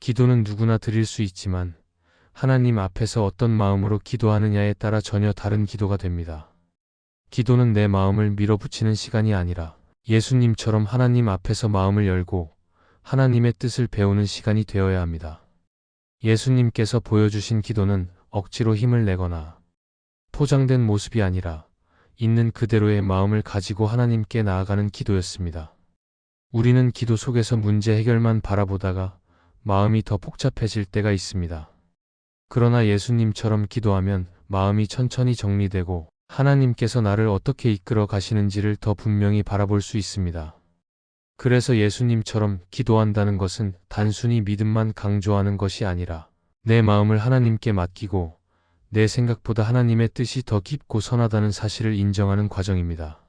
기도는 누구나 드릴 수 있지만 하나님 앞에서 어떤 마음으로 기도하느냐에 따라 전혀 다른 기도가 됩니다. 기도는 내 마음을 밀어붙이는 시간이 아니라 예수님처럼 하나님 앞에서 마음을 열고 하나님의 뜻을 배우는 시간이 되어야 합니다. 예수님께서 보여주신 기도는 억지로 힘을 내거나 포장된 모습이 아니라 있는 그대로의 마음을 가지고 하나님께 나아가는 기도였습니다. 우리는 기도 속에서 문제 해결만 바라보다가 마음이 더 복잡해질 때가 있습니다. 그러나 예수님처럼 기도하면 마음이 천천히 정리되고 하나님께서 나를 어떻게 이끌어 가시는지를 더 분명히 바라볼 수 있습니다. 그래서 예수님처럼 기도한다는 것은 단순히 믿음만 강조하는 것이 아니라 내 마음을 하나님께 맡기고 내 생각보다 하나님의 뜻이 더 깊고 선하다는 사실을 인정하는 과정입니다.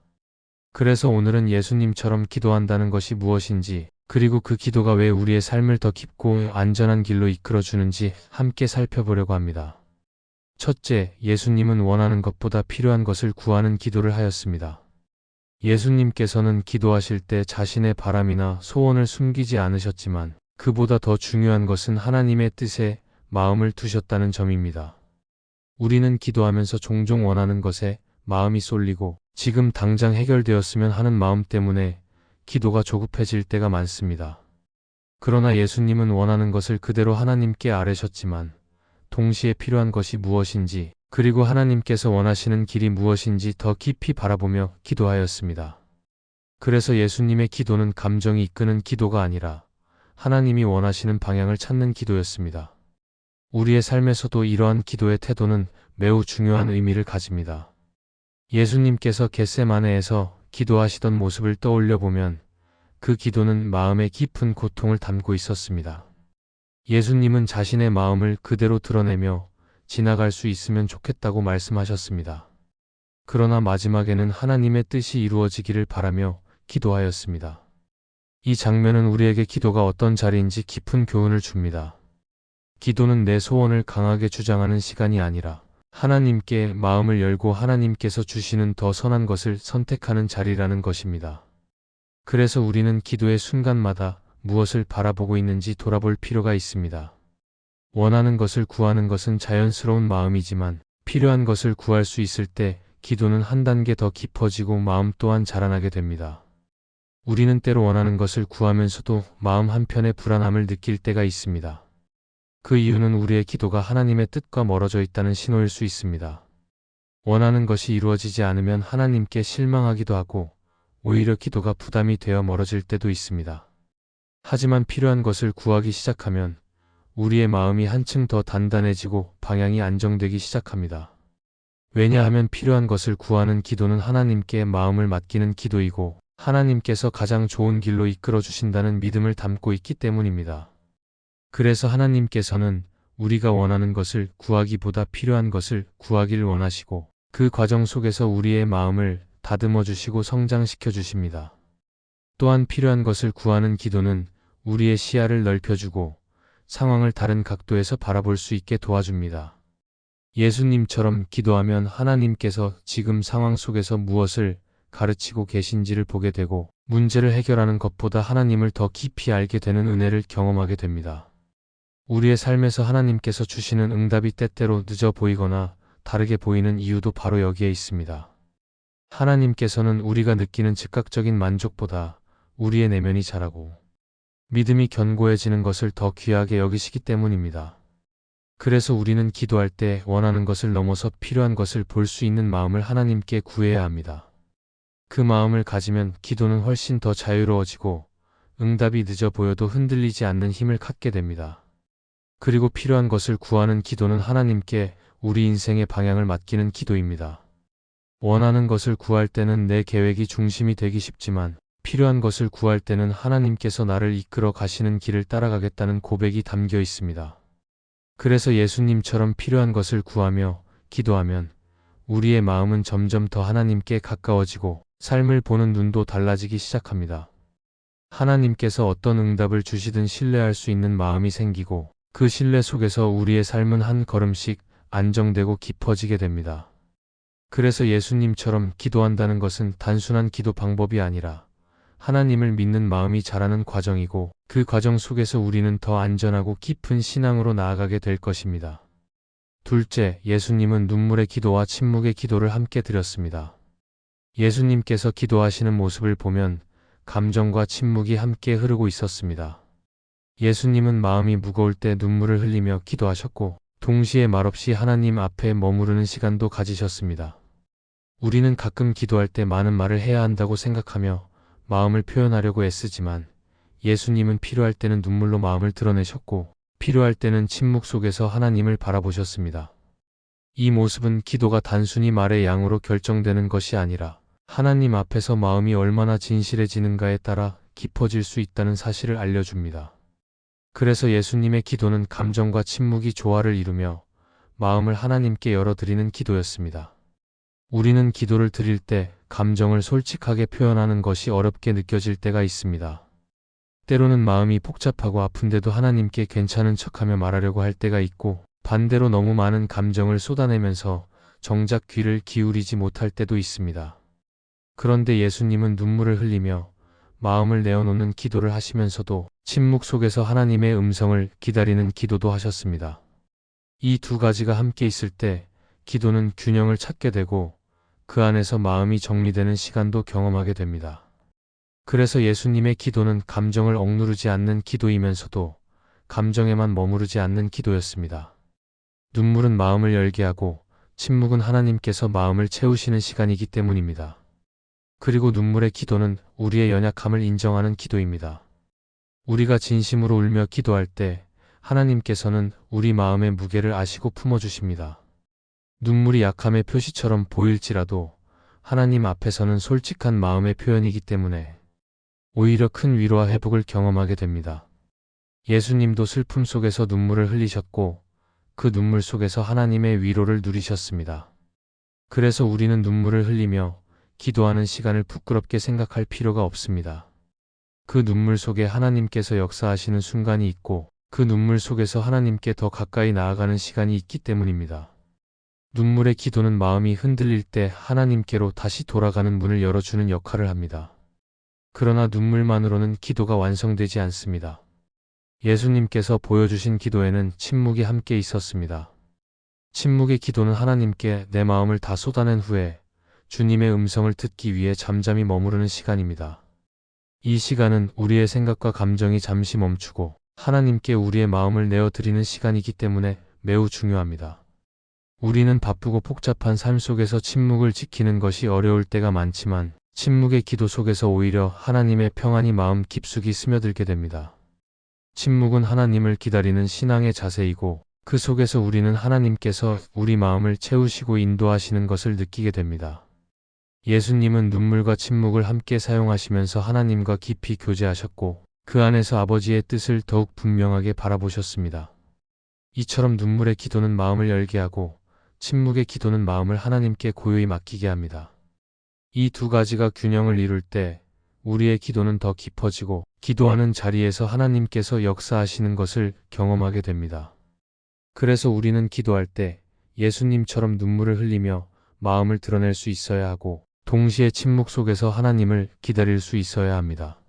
그래서 오늘은 예수님처럼 기도한다는 것이 무엇인지 그리고 그 기도가 왜 우리의 삶을 더 깊고 안전한 길로 이끌어 주는지 함께 살펴보려고 합니다. 첫째, 예수님은 원하는 것보다 필요한 것을 구하는 기도를 하였습니다. 예수님께서는 기도하실 때 자신의 바람이나 소원을 숨기지 않으셨지만 그보다 더 중요한 것은 하나님의 뜻에 마음을 두셨다는 점입니다. 우리는 기도하면서 종종 원하는 것에 마음이 쏠리고 지금 당장 해결되었으면 하는 마음 때문에 기도가 조급해질 때가 많습니다. 그러나 예수님은 원하는 것을 그대로 하나님께 아뢰셨지만 동시에 필요한 것이 무엇인지 그리고 하나님께서 원하시는 길이 무엇인지 더 깊이 바라보며 기도하였습니다. 그래서 예수님의 기도는 감정이 이끄는 기도가 아니라 하나님이 원하시는 방향을 찾는 기도였습니다. 우리의 삶에서도 이러한 기도의 태도는 매우 중요한 의미를 가집니다. 예수님께서 겟세마네에서 기도하시던 모습을 떠올려 보면 그 기도는 마음의 깊은 고통을 담고 있었습니다. 예수님은 자신의 마음을 그대로 드러내며 지나갈 수 있으면 좋겠다고 말씀하셨습니다. 그러나 마지막에는 하나님의 뜻이 이루어지기를 바라며 기도하였습니다. 이 장면은 우리에게 기도가 어떤 자리인지 깊은 교훈을 줍니다. 기도는 내 소원을 강하게 주장하는 시간이 아니라 하나님께 마음을 열고 하나님께서 주시는 더 선한 것을 선택하는 자리라는 것입니다. 그래서 우리는 기도의 순간마다 무엇을 바라보고 있는지 돌아볼 필요가 있습니다. 원하는 것을 구하는 것은 자연스러운 마음이지만 필요한 것을 구할 수 있을 때 기도는 한 단계 더 깊어지고 마음 또한 자라나게 됩니다. 우리는 때로 원하는 것을 구하면서도 마음 한편에 불안함을 느낄 때가 있습니다. 그 이유는 우리의 기도가 하나님의 뜻과 멀어져 있다는 신호일 수 있습니다. 원하는 것이 이루어지지 않으면 하나님께 실망하기도 하고 오히려 기도가 부담이 되어 멀어질 때도 있습니다. 하지만 필요한 것을 구하기 시작하면 우리의 마음이 한층 더 단단해지고 방향이 안정되기 시작합니다. 왜냐하면 필요한 것을 구하는 기도는 하나님께 마음을 맡기는 기도이고 하나님께서 가장 좋은 길로 이끌어 주신다는 믿음을 담고 있기 때문입니다. 그래서 하나님께서는 우리가 원하는 것을 구하기보다 필요한 것을 구하기를 원하시고 그 과정 속에서 우리의 마음을 다듬어 주시고 성장시켜 주십니다. 또한 필요한 것을 구하는 기도는 우리의 시야를 넓혀주고 상황을 다른 각도에서 바라볼 수 있게 도와줍니다. 예수님처럼 기도하면 하나님께서 지금 상황 속에서 무엇을 가르치고 계신지를 보게 되고 문제를 해결하는 것보다 하나님을 더 깊이 알게 되는 은혜를 경험하게 됩니다. 우리의 삶에서 하나님께서 주시는 응답이 때때로 늦어 보이거나 다르게 보이는 이유도 바로 여기에 있습니다. 하나님께서는 우리가 느끼는 즉각적인 만족보다 우리의 내면이 자라고 믿음이 견고해지는 것을 더 귀하게 여기시기 때문입니다. 그래서 우리는 기도할 때 원하는 것을 넘어서 필요한 것을 볼 수 있는 마음을 하나님께 구해야 합니다. 그 마음을 가지면 기도는 훨씬 더 자유로워지고 응답이 늦어 보여도 흔들리지 않는 힘을 갖게 됩니다. 그리고 필요한 것을 구하는 기도는 하나님께 우리 인생의 방향을 맡기는 기도입니다. 원하는 것을 구할 때는 내 계획이 중심이 되기 쉽지만 필요한 것을 구할 때는 하나님께서 나를 이끌어 가시는 길을 따라가겠다는 고백이 담겨 있습니다. 그래서 예수님처럼 필요한 것을 구하며 기도하면 우리의 마음은 점점 더 하나님께 가까워지고 삶을 보는 눈도 달라지기 시작합니다. 하나님께서 어떤 응답을 주시든 신뢰할 수 있는 마음이 생기고 그 신뢰 속에서 우리의 삶은 한 걸음씩 안정되고 깊어지게 됩니다. 그래서 예수님처럼 기도한다는 것은 단순한 기도 방법이 아니라 하나님을 믿는 마음이 자라는 과정이고 그 과정 속에서 우리는 더 안전하고 깊은 신앙으로 나아가게 될 것입니다. 둘째, 예수님은 눈물의 기도와 침묵의 기도를 함께 드렸습니다. 예수님께서 기도하시는 모습을 보면 감정과 침묵이 함께 흐르고 있었습니다. 예수님은 마음이 무거울 때 눈물을 흘리며 기도하셨고 동시에 말없이 하나님 앞에 머무르는 시간도 가지셨습니다. 우리는 가끔 기도할 때 많은 말을 해야 한다고 생각하며 마음을 표현하려고 애쓰지만 예수님은 필요할 때는 눈물로 마음을 드러내셨고 필요할 때는 침묵 속에서 하나님을 바라보셨습니다. 이 모습은 기도가 단순히 말의 양으로 결정되는 것이 아니라 하나님 앞에서 마음이 얼마나 진실해지는가에 따라 깊어질 수 있다는 사실을 알려줍니다. 그래서 예수님의 기도는 감정과 침묵이 조화를 이루며 마음을 하나님께 열어드리는 기도였습니다. 우리는 기도를 드릴 때 감정을 솔직하게 표현하는 것이 어렵게 느껴질 때가 있습니다. 때로는 마음이 복잡하고 아픈데도 하나님께 괜찮은 척하며 말하려고 할 때가 있고 반대로 너무 많은 감정을 쏟아내면서 정작 귀를 기울이지 못할 때도 있습니다. 그런데 예수님은 눈물을 흘리며 마음을 내어놓는 기도를 하시면서도 침묵 속에서 하나님의 음성을 기다리는 기도도 하셨습니다. 이 두 가지가 함께 있을 때 기도는 균형을 찾게 되고 그 안에서 마음이 정리되는 시간도 경험하게 됩니다. 그래서 예수님의 기도는 감정을 억누르지 않는 기도이면서도 감정에만 머무르지 않는 기도였습니다. 눈물은 마음을 열게 하고 침묵은 하나님께서 마음을 채우시는 시간이기 때문입니다. 그리고 눈물의 기도는 우리의 연약함을 인정하는 기도입니다. 우리가 진심으로 울며 기도할 때 하나님께서는 우리 마음의 무게를 아시고 품어주십니다. 눈물이 약함의 표시처럼 보일지라도 하나님 앞에서는 솔직한 마음의 표현이기 때문에 오히려 큰 위로와 회복을 경험하게 됩니다. 예수님도 슬픔 속에서 눈물을 흘리셨고 그 눈물 속에서 하나님의 위로를 누리셨습니다. 그래서 우리는 눈물을 흘리며 기도하는 시간을 부끄럽게 생각할 필요가 없습니다. 그 눈물 속에 하나님께서 역사하시는 순간이 있고 그 눈물 속에서 하나님께 더 가까이 나아가는 시간이 있기 때문입니다. 눈물의 기도는 마음이 흔들릴 때 하나님께로 다시 돌아가는 문을 열어주는 역할을 합니다. 그러나 눈물만으로는 기도가 완성되지 않습니다. 예수님께서 보여주신 기도에는 침묵이 함께 있었습니다. 침묵의 기도는 하나님께 내 마음을 다 쏟아낸 후에 주님의 음성을 듣기 위해 잠잠히 머무르는 시간입니다. 이 시간은 우리의 생각과 감정이 잠시 멈추고 하나님께 우리의 마음을 내어드리는 시간이기 때문에 매우 중요합니다. 우리는 바쁘고 복잡한 삶 속에서 침묵을 지키는 것이 어려울 때가 많지만 침묵의 기도 속에서 오히려 하나님의 평안이 마음 깊숙이 스며들게 됩니다. 침묵은 하나님을 기다리는 신앙의 자세이고 그 속에서 우리는 하나님께서 우리 마음을 채우시고 인도하시는 것을 느끼게 됩니다. 예수님은 눈물과 침묵을 함께 사용하시면서 하나님과 깊이 교제하셨고 그 안에서 아버지의 뜻을 더욱 분명하게 바라보셨습니다. 이처럼 눈물의 기도는 마음을 열게 하고 침묵의 기도는 마음을 하나님께 고요히 맡기게 합니다. 이 두 가지가 균형을 이룰 때 우리의 기도는 더 깊어지고 기도하는 자리에서 하나님께서 역사하시는 것을 경험하게 됩니다. 그래서 우리는 기도할 때 예수님처럼 눈물을 흘리며 마음을 드러낼 수 있어야 하고 동시에 침묵 속에서 하나님을 기다릴 수 있어야 합니다.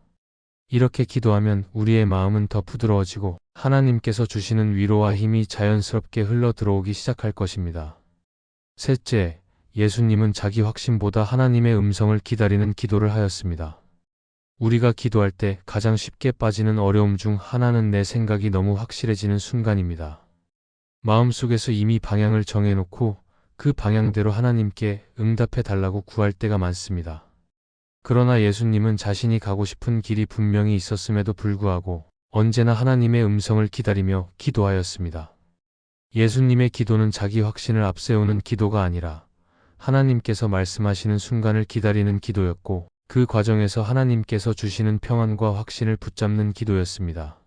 이렇게 기도하면 우리의 마음은 더 부드러워지고 하나님께서 주시는 위로와 힘이 자연스럽게 흘러 들어오기 시작할 것입니다. 셋째, 예수님은 자기 확신보다 하나님의 음성을 기다리는 기도를 하였습니다. 우리가 기도할 때 가장 쉽게 빠지는 어려움 중 하나는 내 생각이 너무 확실해지는 순간입니다. 마음속에서 이미 방향을 정해놓고 그 방향대로 하나님께 응답해 달라고 구할 때가 많습니다. 그러나 예수님은 자신이 가고 싶은 길이 분명히 있었음에도 불구하고 언제나 하나님의 음성을 기다리며 기도하였습니다. 예수님의 기도는 자기 확신을 앞세우는 기도가 아니라 하나님께서 말씀하시는 순간을 기다리는 기도였고 그 과정에서 하나님께서 주시는 평안과 확신을 붙잡는 기도였습니다.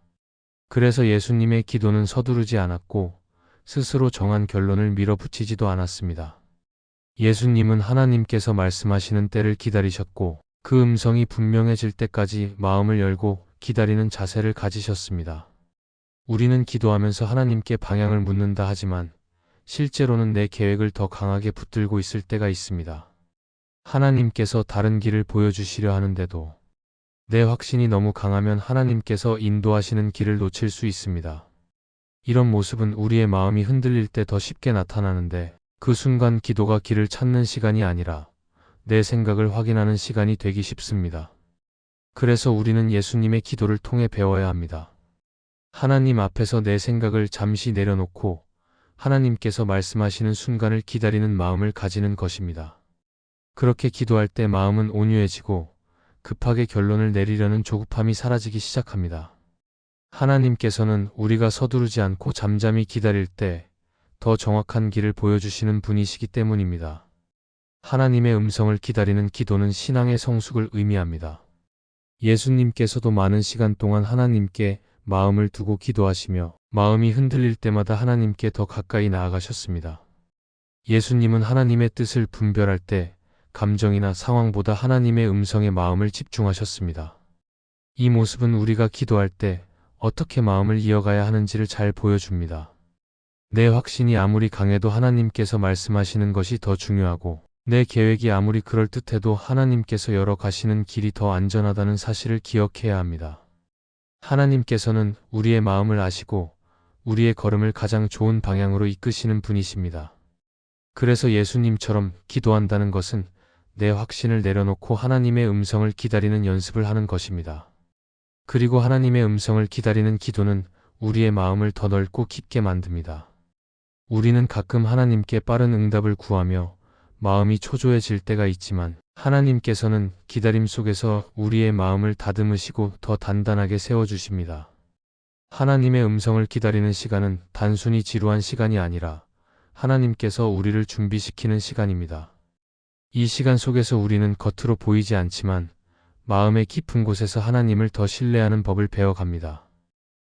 그래서 예수님의 기도는 서두르지 않았고 스스로 정한 결론을 밀어붙이지도 않았습니다. 예수님은 하나님께서 말씀하시는 때를 기다리셨고 그 음성이 분명해질 때까지 마음을 열고 기다리는 자세를 가지셨습니다. 우리는 기도하면서 하나님께 방향을 묻는다 하지만 실제로는 내 계획을 더 강하게 붙들고 있을 때가 있습니다. 하나님께서 다른 길을 보여주시려 하는데도 내 확신이 너무 강하면 하나님께서 인도하시는 길을 놓칠 수 있습니다. 이런 모습은 우리의 마음이 흔들릴 때 더 쉽게 나타나는데 그 순간 기도가 길을 찾는 시간이 아니라 내 생각을 확인하는 시간이 되기 쉽습니다. 그래서 우리는 예수님의 기도를 통해 배워야 합니다. 하나님 앞에서 내 생각을 잠시 내려놓고 하나님께서 말씀하시는 순간을 기다리는 마음을 가지는 것입니다. 그렇게 기도할 때 마음은 온유해지고 급하게 결론을 내리려는 조급함이 사라지기 시작합니다. 하나님께서는 우리가 서두르지 않고 잠잠히 기다릴 때 더 정확한 길을 보여주시는 분이시기 때문입니다. 하나님의 음성을 기다리는 기도는 신앙의 성숙을 의미합니다. 예수님께서도 많은 시간 동안 하나님께 마음을 두고 기도하시며 마음이 흔들릴 때마다 하나님께 더 가까이 나아가셨습니다. 예수님은 하나님의 뜻을 분별할 때 감정이나 상황보다 하나님의 음성에 마음을 집중하셨습니다. 이 모습은 우리가 기도할 때 어떻게 마음을 이어가야 하는지를 잘 보여줍니다. 내 확신이 아무리 강해도 하나님께서 말씀하시는 것이 더 중요하고 내 계획이 아무리 그럴듯해도 하나님께서 열어 가시는 길이 더 안전하다는 사실을 기억해야 합니다. 하나님께서는 우리의 마음을 아시고 우리의 걸음을 가장 좋은 방향으로 이끄시는 분이십니다. 그래서 예수님처럼 기도한다는 것은 내 확신을 내려놓고 하나님의 음성을 기다리는 연습을 하는 것입니다. 그리고 하나님의 음성을 기다리는 기도는 우리의 마음을 더 넓고 깊게 만듭니다. 우리는 가끔 하나님께 빠른 응답을 구하며 마음이 초조해질 때가 있지만 하나님께서는 기다림 속에서 우리의 마음을 다듬으시고 더 단단하게 세워주십니다. 하나님의 음성을 기다리는 시간은 단순히 지루한 시간이 아니라 하나님께서 우리를 준비시키는 시간입니다. 이 시간 속에서 우리는 겉으로 보이지 않지만 마음의 깊은 곳에서 하나님을 더 신뢰하는 법을 배워갑니다.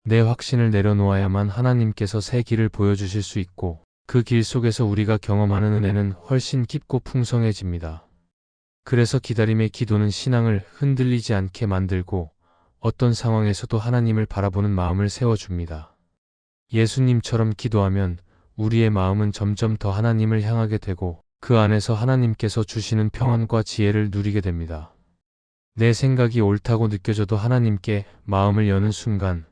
내 확신을 내려놓아야만 하나님께서 새 길을 보여주실 수 있고 그 길 속에서 우리가 경험하는 은혜는 훨씬 깊고 풍성해집니다. 그래서 기다림의 기도는 신앙을 흔들리지 않게 만들고 어떤 상황에서도 하나님을 바라보는 마음을 세워줍니다. 예수님처럼 기도하면 우리의 마음은 점점 더 하나님을 향하게 되고 그 안에서 하나님께서 주시는 평안과 지혜를 누리게 됩니다. 내 생각이 옳다고 느껴져도 하나님께 마음을 여는 순간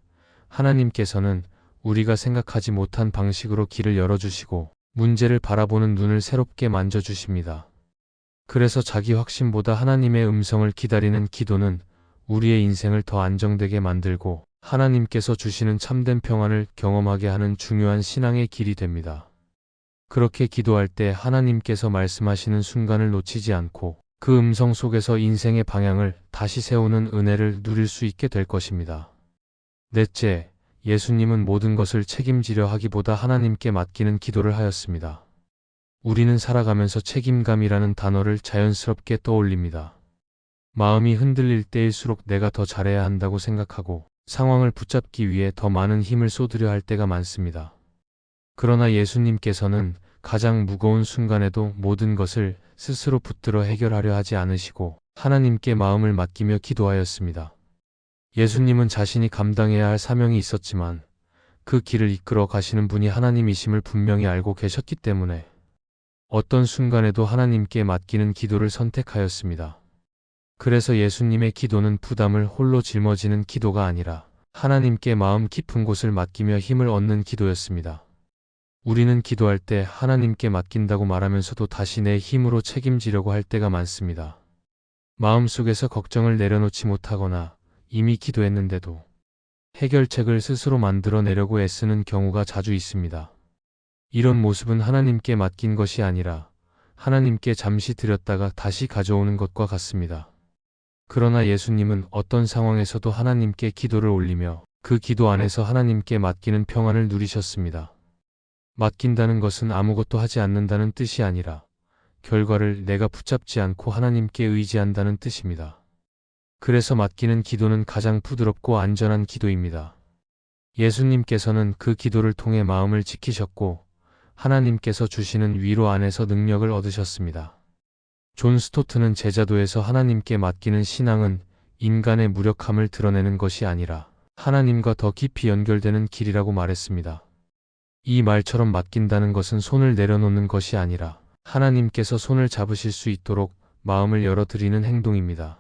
하나님께서는 우리가 생각하지 못한 방식으로 길을 열어주시고 문제를 바라보는 눈을 새롭게 만져주십니다. 그래서 자기 확신보다 하나님의 음성을 기다리는 기도는 우리의 인생을 더 안정되게 만들고 하나님께서 주시는 참된 평안을 경험하게 하는 중요한 신앙의 길이 됩니다. 그렇게 기도할 때 하나님께서 말씀하시는 순간을 놓치지 않고 그 음성 속에서 인생의 방향을 다시 세우는 은혜를 누릴 수 있게 될 것입니다. 넷째, 예수님은 모든 것을 책임지려 하기보다 하나님께 맡기는 기도를 하였습니다. 우리는 살아가면서 책임감이라는 단어를 자연스럽게 떠올립니다. 마음이 흔들릴 때일수록 내가 더 잘해야 한다고 생각하고 상황을 붙잡기 위해 더 많은 힘을 쏟으려 할 때가 많습니다. 그러나 예수님께서는 가장 무거운 순간에도 모든 것을 스스로 붙들어 해결하려 하지 않으시고 하나님께 마음을 맡기며 기도하였습니다. 예수님은 자신이 감당해야 할 사명이 있었지만 그 길을 이끌어 가시는 분이 하나님이심을 분명히 알고 계셨기 때문에 어떤 순간에도 하나님께 맡기는 기도를 선택하였습니다. 그래서 예수님의 기도는 부담을 홀로 짊어지는 기도가 아니라 하나님께 마음 깊은 곳을 맡기며 힘을 얻는 기도였습니다. 우리는 기도할 때 하나님께 맡긴다고 말하면서도 다시 내 힘으로 책임지려고 할 때가 많습니다. 마음속에서 걱정을 내려놓지 못하거나 이미 기도했는데도 해결책을 스스로 만들어내려고 애쓰는 경우가 자주 있습니다. 이런 모습은 하나님께 맡긴 것이 아니라 하나님께 잠시 드렸다가 다시 가져오는 것과 같습니다. 그러나 예수님은 어떤 상황에서도 하나님께 기도를 올리며 그 기도 안에서 하나님께 맡기는 평안을 누리셨습니다. 맡긴다는 것은 아무것도 하지 않는다는 뜻이 아니라 결과를 내가 붙잡지 않고 하나님께 의지한다는 뜻입니다. 그래서 맡기는 기도는 가장 부드럽고 안전한 기도입니다. 예수님께서는 그 기도를 통해 마음을 지키셨고 하나님께서 주시는 위로 안에서 능력을 얻으셨습니다. 존 스토트는 제자도에서 하나님께 맡기는 신앙은 인간의 무력함을 드러내는 것이 아니라 하나님과 더 깊이 연결되는 길이라고 말했습니다. 이 말처럼 맡긴다는 것은 손을 내려놓는 것이 아니라 하나님께서 손을 잡으실 수 있도록 마음을 열어드리는 행동입니다.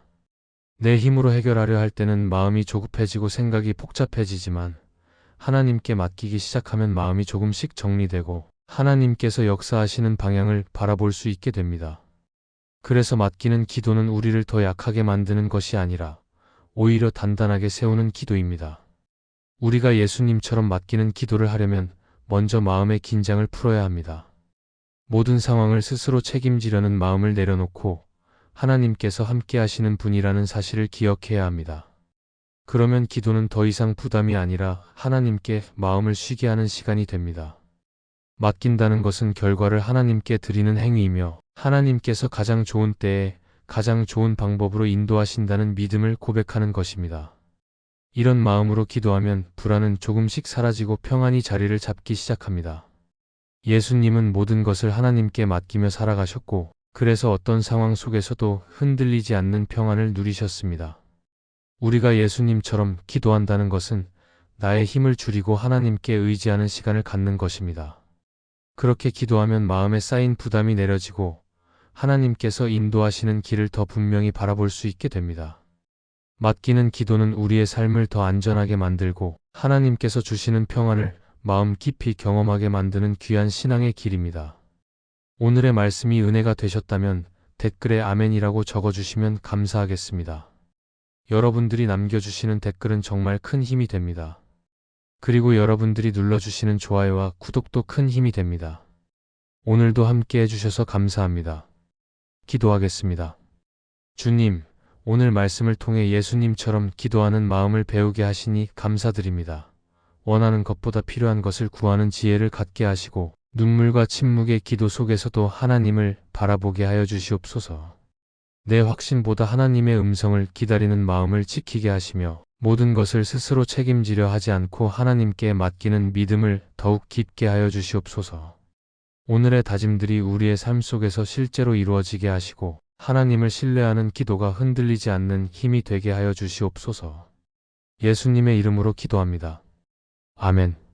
내 힘으로 해결하려 할 때는 마음이 조급해지고 생각이 복잡해지지만 하나님께 맡기기 시작하면 마음이 조금씩 정리되고 하나님께서 역사하시는 방향을 바라볼 수 있게 됩니다. 그래서 맡기는 기도는 우리를 더 약하게 만드는 것이 아니라 오히려 단단하게 세우는 기도입니다. 우리가 예수님처럼 맡기는 기도를 하려면 먼저 마음의 긴장을 풀어야 합니다. 모든 상황을 스스로 책임지려는 마음을 내려놓고 하나님께서 함께 하시는 분이라는 사실을 기억해야 합니다. 그러면 기도는 더 이상 부담이 아니라 하나님께 마음을 쉬게 하는 시간이 됩니다. 맡긴다는 것은 결과를 하나님께 드리는 행위이며 하나님께서 가장 좋은 때에 가장 좋은 방법으로 인도하신다는 믿음을 고백하는 것입니다. 이런 마음으로 기도하면 불안은 조금씩 사라지고 평안이 자리를 잡기 시작합니다. 예수님은 모든 것을 하나님께 맡기며 살아가셨고, 그래서 어떤 상황 속에서도 흔들리지 않는 평안을 누리셨습니다. 우리가 예수님처럼 기도한다는 것은 나의 힘을 줄이고 하나님께 의지하는 시간을 갖는 것입니다. 그렇게 기도하면 마음에 쌓인 부담이 내려지고 하나님께서 인도하시는 길을 더 분명히 바라볼 수 있게 됩니다. 맡기는 기도는 우리의 삶을 더 안전하게 만들고 하나님께서 주시는 평안을 마음 깊이 경험하게 만드는 귀한 신앙의 길입니다. 오늘의 말씀이 은혜가 되셨다면 댓글에 아멘이라고 적어주시면 감사하겠습니다. 여러분들이 남겨주시는 댓글은 정말 큰 힘이 됩니다. 그리고 여러분들이 눌러주시는 좋아요와 구독도 큰 힘이 됩니다. 오늘도 함께 해주셔서 감사합니다. 기도하겠습니다. 주님, 오늘 말씀을 통해 예수님처럼 기도하는 마음을 배우게 하시니 감사드립니다. 원하는 것보다 필요한 것을 구하는 지혜를 갖게 하시고 눈물과 침묵의 기도 속에서도 하나님을 바라보게 하여 주시옵소서. 내 확신보다 하나님의 음성을 기다리는 마음을 지키게 하시며 모든 것을 스스로 책임지려 하지 않고 하나님께 맡기는 믿음을 더욱 깊게 하여 주시옵소서. 오늘의 다짐들이 우리의 삶 속에서 실제로 이루어지게 하시고 하나님을 신뢰하는 기도가 흔들리지 않는 힘이 되게 하여 주시옵소서. 예수님의 이름으로 기도합니다. 아멘.